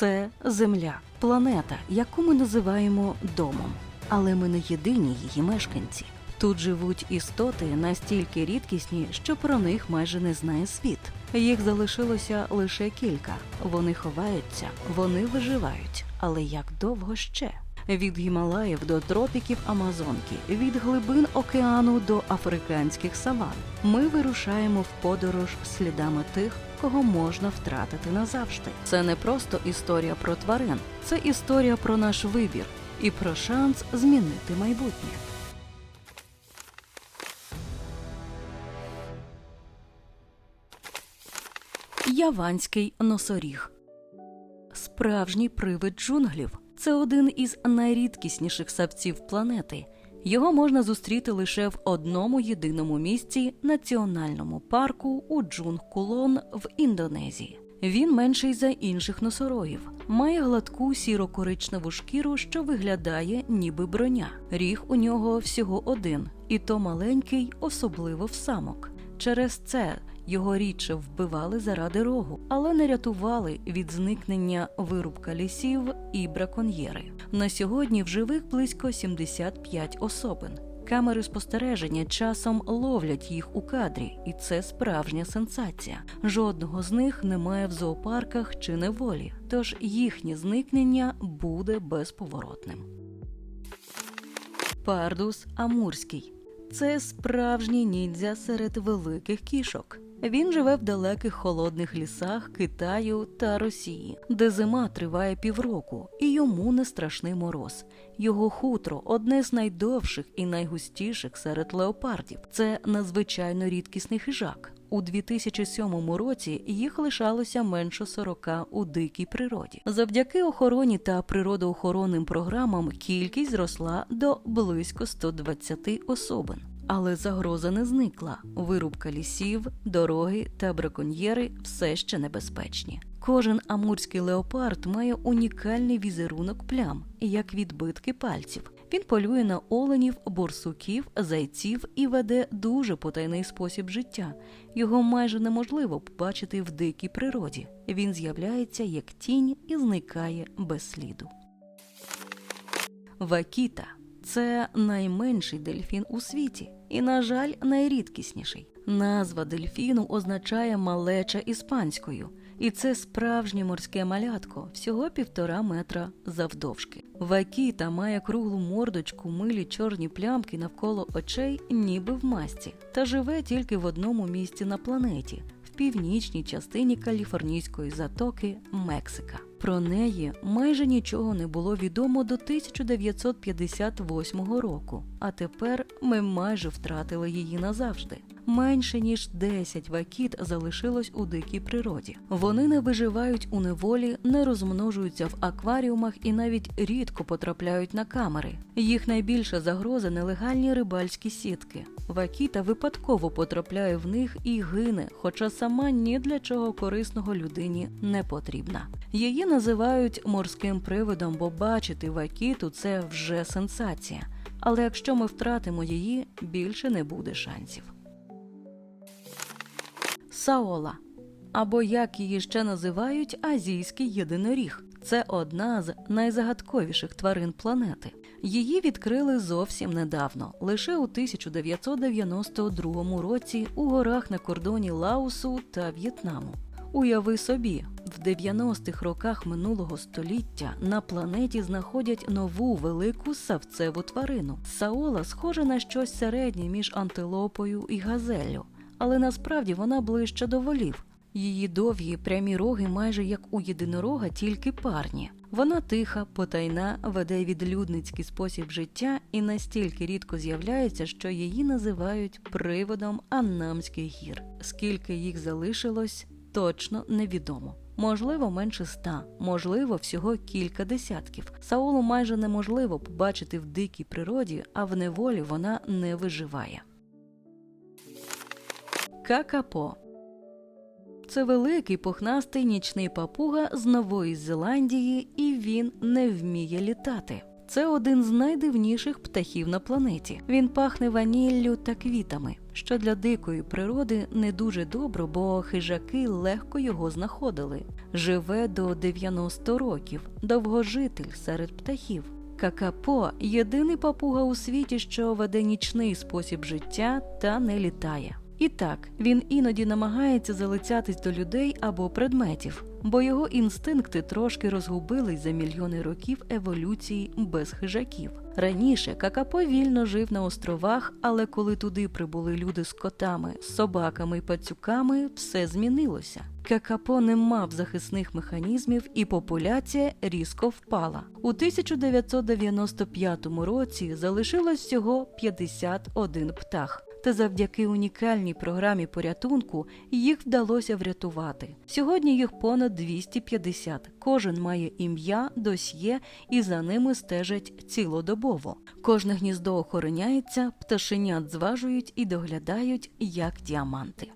Це Земля, планета, яку ми називаємо домом. Але ми не єдині її мешканці. Тут живуть істоти настільки рідкісні, що про них майже не знає світ. Їх залишилося лише кілька. Вони ховаються, вони виживають. Але як довго ще? Від Гімалаїв до тропіків Амазонки, від глибин океану до африканських саван. Ми вирушаємо в подорож слідами тих, кого можна втратити назавжди. Це не просто історія про тварин, це історія про наш вибір і про шанс змінити майбутнє. Яванський носоріг. Справжній привид джунглів. Це один із найрідкісніших савців планети. Його можна зустріти лише в одному єдиному місці національному парку у Джунг-Кулон в Індонезії. Він менший за інших носорогів, має гладку сіро-коричневу шкіру, що виглядає ніби броня. Ріг у нього всього один, і то маленький, особливо в самок. Через це його рідше вбивали заради рогу, але не рятували від зникнення вирубка лісів і браконьєри. На сьогодні в живих близько 75 особин. Камери спостереження часом ловлять їх у кадрі, і це справжня сенсація. Жодного з них немає в зоопарках чи неволі, тож їхнє зникнення буде безповоротним. Пардус амурський це справжній ніндзя серед великих кішок. Він живе в далеких холодних лісах Китаю та Росії, де зима триває півроку, і йому не страшний мороз. Його хутро одне з найдовших і найгустіших серед леопардів. Це надзвичайно рідкісний хижак. У 2007 році їх лишалося менше 40 у дикій природі. Завдяки охороні та природоохоронним програмам кількість зросла до близько 120 особин. Але загроза не зникла. Вирубка лісів, дороги та браконьєри все ще небезпечні. Кожен амурський леопард має унікальний візерунок плям, як відбитки пальців. Він полює на оленів, борсуків, зайців і веде дуже потайний спосіб життя. Його майже неможливо побачити в дикій природі. Він з'являється як тінь і зникає без сліду. Вакіта це найменший дельфін у світі і, на жаль, найрідкісніший. Назва дельфіну означає малеча іспанською, і це справжнє морське малятко всього півтора метра завдовжки. Вакіта має круглу мордочку, милі чорні плямки навколо очей, ніби в масці, та живе тільки в одному місці на планеті в північній частині каліфорнійської затоки Мексика. Про неї майже нічого не було відомо до 1958 року, а тепер ми майже втратили її назавжди. Менше ніж 10 вакіт залишилось у дикій природі. Вони не виживають у неволі, не розмножуються в акваріумах і навіть рідко потрапляють на камери. Їх найбільша загроза нелегальні рибальські сітки. Вакіта випадково потрапляє в них і гине, хоча сама ні для чого корисного людині не потрібна. Її називають морським привидом, бо бачити вакіту це вже сенсація. Але якщо ми втратимо її, більше не буде шансів. Саола або як її ще називають азійський єдиноріг. Це одна з найзагадковіших тварин планети. Її відкрили зовсім недавно, лише у 1992 році у горах на кордоні Лаосу та В'єтнаму. Уяви собі, в 90-х роках минулого століття на планеті знаходять нову велику савцеву тварину. Саола схожа на щось середнє між антилопою і газеллю, але насправді вона ближче до волів. Її довгі прямі роги майже як у єдинорога, тільки парні. Вона тиха, потайна, веде відлюдницький спосіб життя і настільки рідко з'являється, що її називають приводом Аннамських гір. Скільки їх залишилось, точно невідомо. Можливо, менше ста, можливо, всього кілька десятків. Саулу майже неможливо побачити в дикій природі, а в неволі вона не виживає. Какапо це великий пухнастий нічний папуга з Нової Зеландії, і він не вміє літати. Це один з найдивніших птахів на планеті. Він пахне ваніллю та квітами. що для дикої природи не дуже добре, бо хижаки легко його знаходили. Живе до 90 років, довгожитель серед птахів. Какапо єдиний папуга у світі, що веде нічний спосіб життя та не літає. І так, він іноді намагається залицятись до людей або предметів, бо його інстинкти трошки розгубились за мільйони років еволюції без хижаків. Раніше Какапо вільно жив на островах, але коли туди прибули люди з котами, собаками і пацюками, все змінилося. Какапо не мав захисних механізмів, і популяція різко впала. У 1995 році залишилось всього 51 птах. Та завдяки унікальній програмі порятунку їх вдалося врятувати. Сьогодні їх понад 250. Кожен має ім'я, досьє і за ними стежать цілодобово. Кожне гніздо охороняється, пташенят зважують і доглядають як діаманти.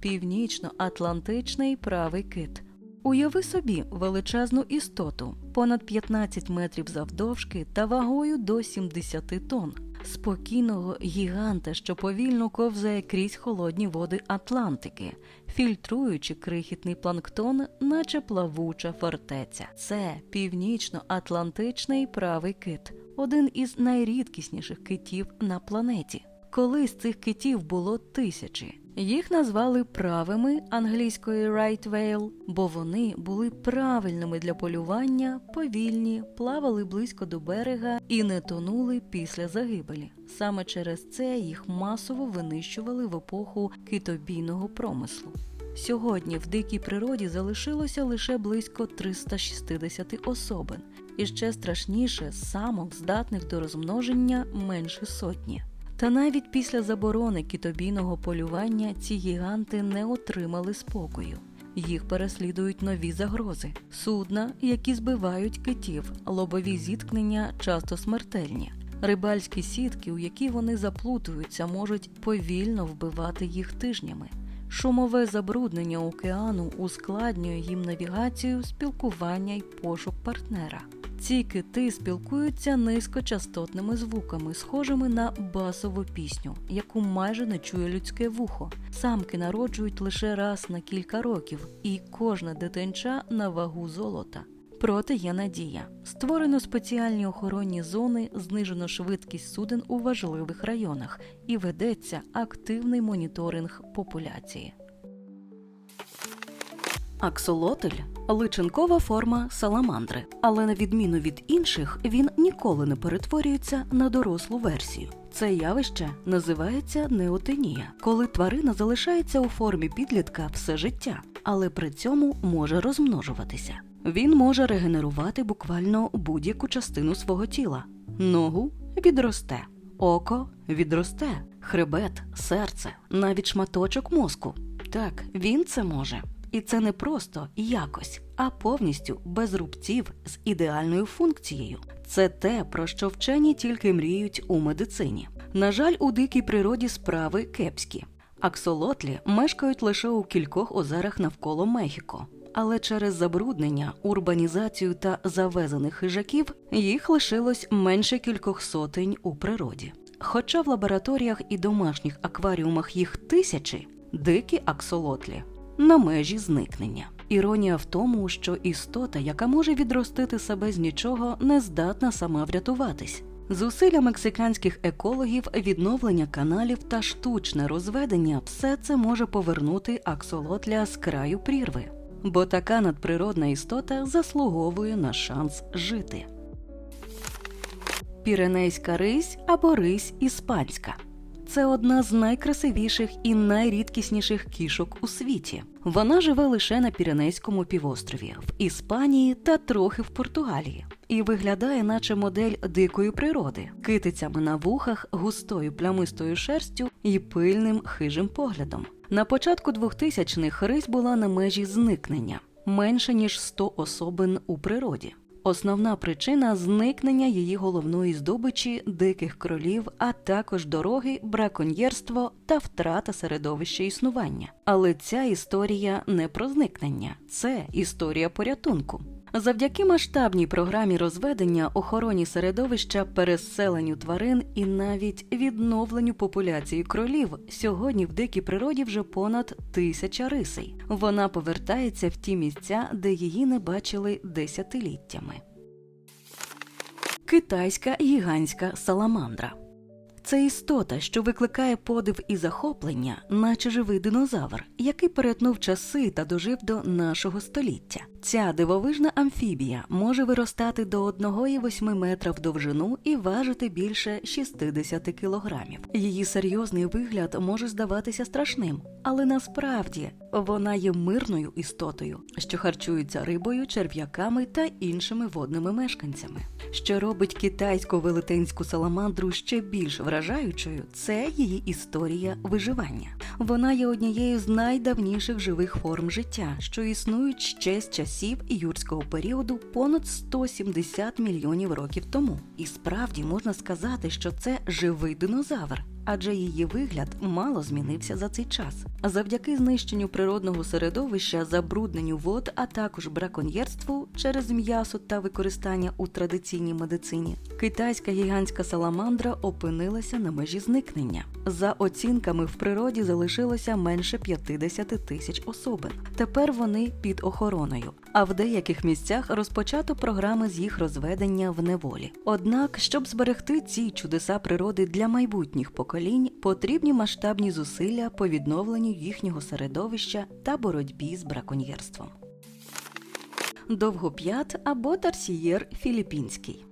Північно-атлантичний правий кит. Уяви собі величезну істоту, понад 15 метрів завдовжки та вагою до 70 тонн. Спокійного гіганта, що повільно ковзає крізь холодні води Атлантики, фільтруючи крихітний планктон, наче плавуча фортеця. Це північно-атлантичний правий кит, один із найрідкісніших китів на планеті. Колись цих китів було тисячі. Їх назвали правими англійської right whale, бо вони були правильними для полювання, повільні, плавали близько до берега і не тонули після загибелі. Саме через це їх масово винищували в епоху китобійного промислу. Сьогодні в дикій природі залишилося лише близько 360 особин, і ще страшніше самок, здатних до розмноження менше сотні. Та навіть після заборони китобійного полювання ці гіганти не отримали спокою. Їх переслідують нові загрози: судна, які збивають китів, лобові зіткнення часто смертельні. Рибальські сітки, у які вони заплутуються, можуть повільно вбивати їх тижнями. Шумове забруднення океану ускладнює їм навігацію, спілкування й пошук партнера. Ці кити спілкуються низькочастотними звуками, схожими на басову пісню, яку майже не чує людське вухо. Самки народжують лише раз на кілька років, і кожна дитинча на вагу золота. Проте є надія. Створено спеціальні охоронні зони, знижено швидкість суден у важливих районах і ведеться активний моніторинг популяції. Аксолотль личинкова форма саламандри, але на відміну від інших, він ніколи не перетворюється на дорослу версію. Це явище називається неотенія, коли тварина залишається у формі підлітка все життя, але при цьому може розмножуватися. Він може регенерувати буквально будь-яку частину свого тіла. Ногу відросте, око відросте, хребет, серце, навіть шматочок мозку. Так, він це може. І це не просто якось, а повністю без рубців з ідеальною функцією. Це те, про що вчені тільки мріють у медицині. На жаль, у дикій природі справи кепські. Аксолотлі мешкають лише у кількох озерах навколо Мехіко. Але через забруднення, урбанізацію та завезених хижаків їх лишилось менше кількох сотень у природі. Хоча в лабораторіях і домашніх акваріумах їх тисячі, дикі аксолотлі на межі зникнення. Іронія в тому, що істота, яка може відростити себе з нічого, не здатна сама врятуватись. Зусилля мексиканських екологів, відновлення каналів та штучне розведення все це може повернути аксолотля з краю прірви, бо така надприродна істота заслуговує на шанс жити. Піренейська рись або рись іспанська. Це одна з найкрасивіших і найрідкісніших кішок у світі. Вона живе лише на Піренейському півострові, в Іспанії та трохи в Португалії, і виглядає, наче модель дикої природи, китицями на вухах, густою плямистою шерстю і пильним хижим поглядом. На початку 2000-х рись була на межі зникнення менше ніж 100 особин у природі. Основна причина зникнення її головної здобичі диких кролів, а також дороги, браконьєрство та втрата середовища існування. Але ця історія не про зникнення, це історія порятунку. Завдяки масштабній програмі розведення, охороні середовища, переселенню тварин і навіть відновленню популяції кролів, сьогодні в дикій природі вже понад тисяча рисей. Вона повертається в ті місця, де її не бачили десятиліттями. Китайська гігантська саламандра. Це істота, що викликає подив і захоплення, наче живий динозавр, який перетнув часи та дожив до нашого століття. Ця дивовижна амфібія може виростати до 1,8 метра в довжину і важити більше 60 кілограмів. Її серйозний вигляд може здаватися страшним, але насправді вона є мирною істотою, що харчується рибою, черв'яками та іншими водними мешканцями. Що робить китайську велетенську саламандру ще більш вражаючою, це її історія виживання. Вона є однією з найдавніших живих форм життя, що існують ще з часів юрського періоду понад 170 мільйонів років тому. І справді можна сказати, що це живий динозавр. Адже її вигляд мало змінився за цей час. Завдяки знищенню природного середовища, забрудненню вод, а також браконьєрству через м'ясо та використання у традиційній медицині, китайська гігантська саламандра опинилася на межі зникнення. За оцінками в природі залишилося менше 50 тисяч особин. Тепер вони під охороною. А в деяких місцях розпочато програми з їх розведення в неволі. Однак, щоб зберегти ці чудеса природи для майбутніх поколінь, потрібні масштабні зусилля по відновленню їхнього середовища та боротьбі з браконьєрством. Довгоп'ят або тарсієр філіппінський.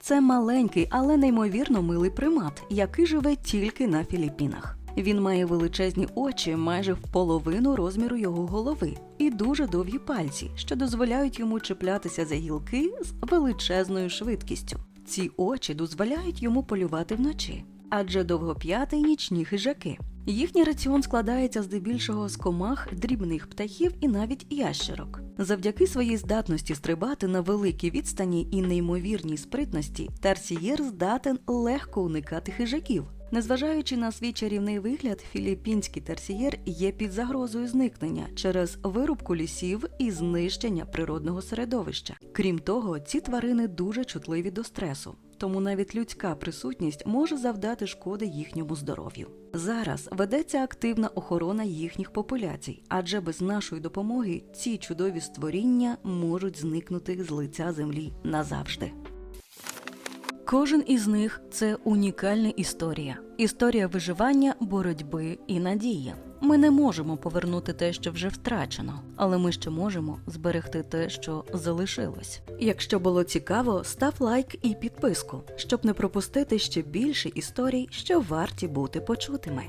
Це маленький, але неймовірно милий примат, який живе тільки на Філіппінах. Він має величезні очі майже в половину розміру його голови і дуже довгі пальці, що дозволяють йому чіплятися за гілки з величезною швидкістю. Ці очі дозволяють йому полювати вночі, адже довгоп'ятий нічні хижаки. Їхній раціон складається здебільшого з комах, дрібних птахів і навіть ящерок. Завдяки своїй здатності стрибати на великій відстані і неймовірній спритності, тарсієр здатен легко уникати хижаків. Незважаючи на свій чарівний вигляд, філіппінський терсієр є під загрозою зникнення через вирубку лісів і знищення природного середовища. Крім того, ці тварини дуже чутливі до стресу, тому навіть людська присутність може завдати шкоди їхньому здоров'ю. Зараз ведеться активна охорона їхніх популяцій, адже без нашої допомоги ці чудові створіння можуть зникнути з лиця землі назавжди. Кожен із них це унікальна історія, історія виживання, боротьби і надії. Ми не можемо повернути те, що вже втрачено, але ми ще можемо зберегти те, що залишилось. Якщо було цікаво, став лайк і підписку, щоб не пропустити ще більше історій, що варті бути почутими.